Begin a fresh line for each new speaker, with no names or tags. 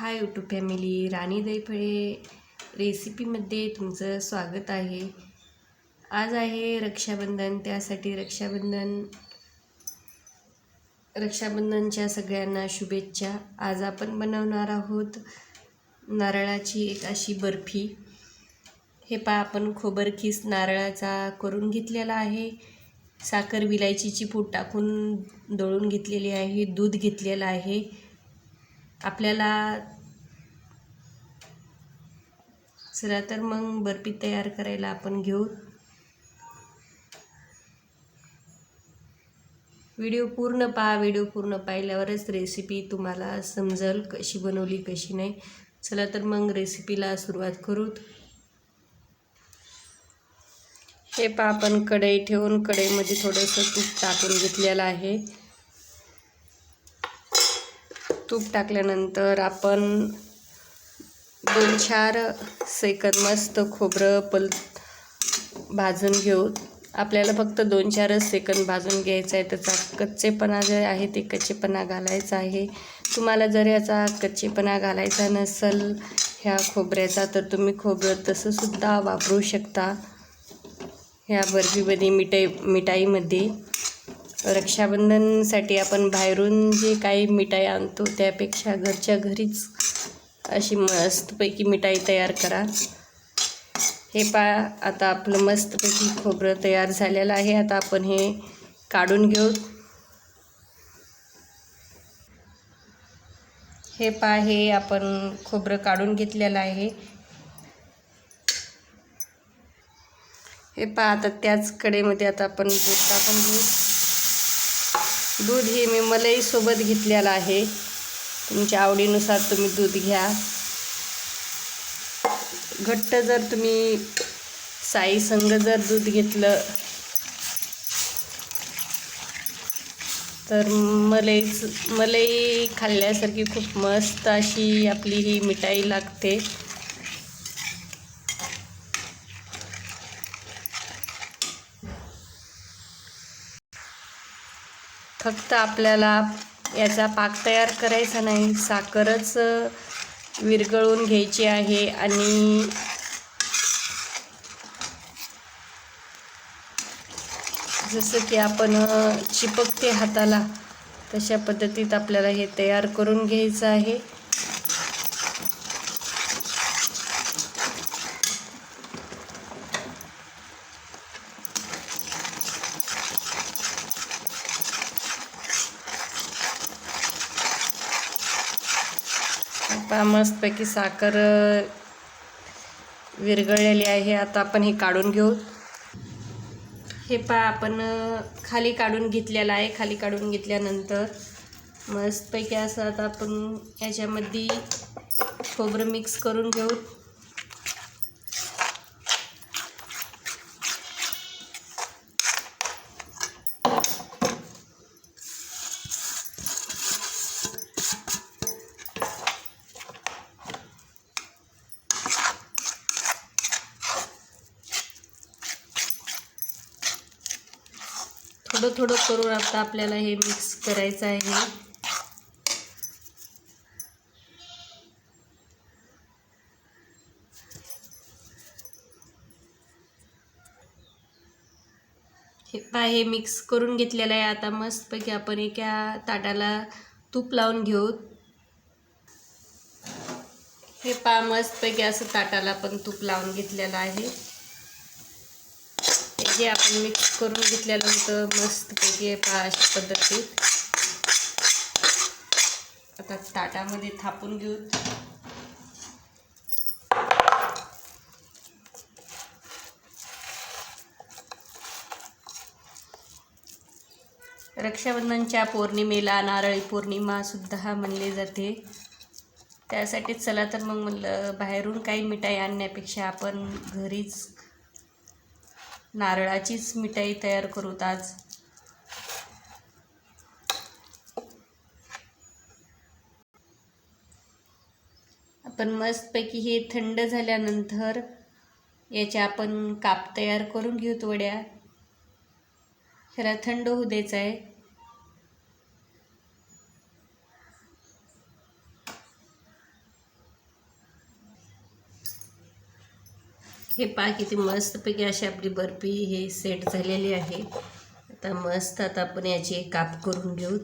Hi YouTube family राणी दहीफळे रेसिपीमध्ये तुमचं स्वागत आहे. आज आहे रक्षाबंधन त्यासाठी रक्षाबंधन रक्षाबंधनच्या सगळ्यांना शुभेच्छा. आज आपण बनवणार आहोत नारळाची एक अशी बर्फी. हे पा आपण खोबरखीस नारळाचा करून घेतलेला आहे. साखर विलायचीची पूड टाकून दळून घेतलेली आहे दूध घेतलेलं आहे. आपल्याला चला तर मग बर्फी तयार करायला आपण घेऊ. व्हिडिओ पूर्ण पहा व्हिडिओ पूर्ण पाहिल्यावरच रेसिपी तुम्हाला समजेल कशी बनवली कशी नाही. चला तर मग रेसिपीला सुरुवात करूत हे पहा आपण कढई ठेवून कढईमध्ये थोडंसं तूप टाकून घेतलेलं आहे. तूप टाकल्यानंतर आपण दोन चार सेकंद मस्त खोबरं पल भाजून घेऊ. आपल्याला फक्त दोन चारच सेकंद भाजून घ्यायचं आहे. त्याचा कच्चेपणा जे आहे ते कच्चेपणा घालायचा आहे. तुम्हाला जर याचा कच्चेपणा घालायचा नसेल ह्या खोबऱ्याचा तर तुम्ही खोबरं तसंसुद्धा वापरू शकता. ह्या बर्फीमध्ये मिठाई मिठाईमध्ये. रक्षाबंधनसाठी आपण बाहेरून जे काही मिठाई आणतो त्यापेक्षा घरच्या घरीच अशी मस्तपैकी मिठाई तयार करा. हे पा आता आपलं मस्तपैकी खोबरं तयार झालेलं आहे. आता आपण हे काढून घेऊ. हे पा हे आपण खोबरं काढून घेतलेलं आहे. हे पहा आता त्याच कडेमध्ये आता आपण दूध टाकून घेऊ. दूध हे मी मलईसोबत घेतलेलं आहे. तुमच्या आवडीनुसार तुम्ही दूध घ्या. घट्ट जर तुम्ही साई संग जर दूध घेतलं तर मलईच मलई खाल्ल्यासारखी खूप मस्त अशी आपली ही मिठाई लागते. फक्त आपल्याला याचा पाक तयार करायचा नाही साखरच विरघळून घ्यायची आहे आणि जसं की आपण चिपकते हाताला तशा पद्धतीत आपल्याला हे तयार करून घ्यायचं आहे आता मस्तपैकी साखर विरघळलेली आहे. आता आपण हे काढून घेऊ. हे पा आपण खाली काढून घेतलेलं आहे. खाली काढून घेतल्यानंतर मस्तपैकी असं आता आपण याच्यामध्ये खोबरं मिक्स करून घेऊ. थोडं थोडं करून आता आपल्याला हे मिक्स करायचं आहे. हे पा हे मिक्स करून घेतलेलं आहे. आता मस्तपैकी आपण एका ताटाला तूप लावून घेऊ. हे पा मस्तपैकी असं ताटाला पण तूप लावून घेतलेलं आहे. जे आपण मिक्स करून घेतलेलं होतं मस्तपैकी पहा अशा पद्धतीत आता ताटामध्ये थापून घेऊ. रक्षाबंधनच्या पौर्णिमेला नारळी पौर्णिमासुद्धा म्हणले जाते. त्यासाठीच चला तर मग म्हणलं बाहेरून काही मिठाई आणण्यापेक्षा आपण घरीच नारळाचीच मिठाई तयार करूत आज. आपण मस्तपैकी हे थंड झाल्यानंतर याचे आपण काप तयार करून घेऊत वड्या ह्याला थंड होऊ द्यायचं आहे. हे पहा किती मस्तपैकी अशी आपली बर्फी हे सेट झालेली आहे. आता मस्त आता आपण याचे काप करून घेऊ.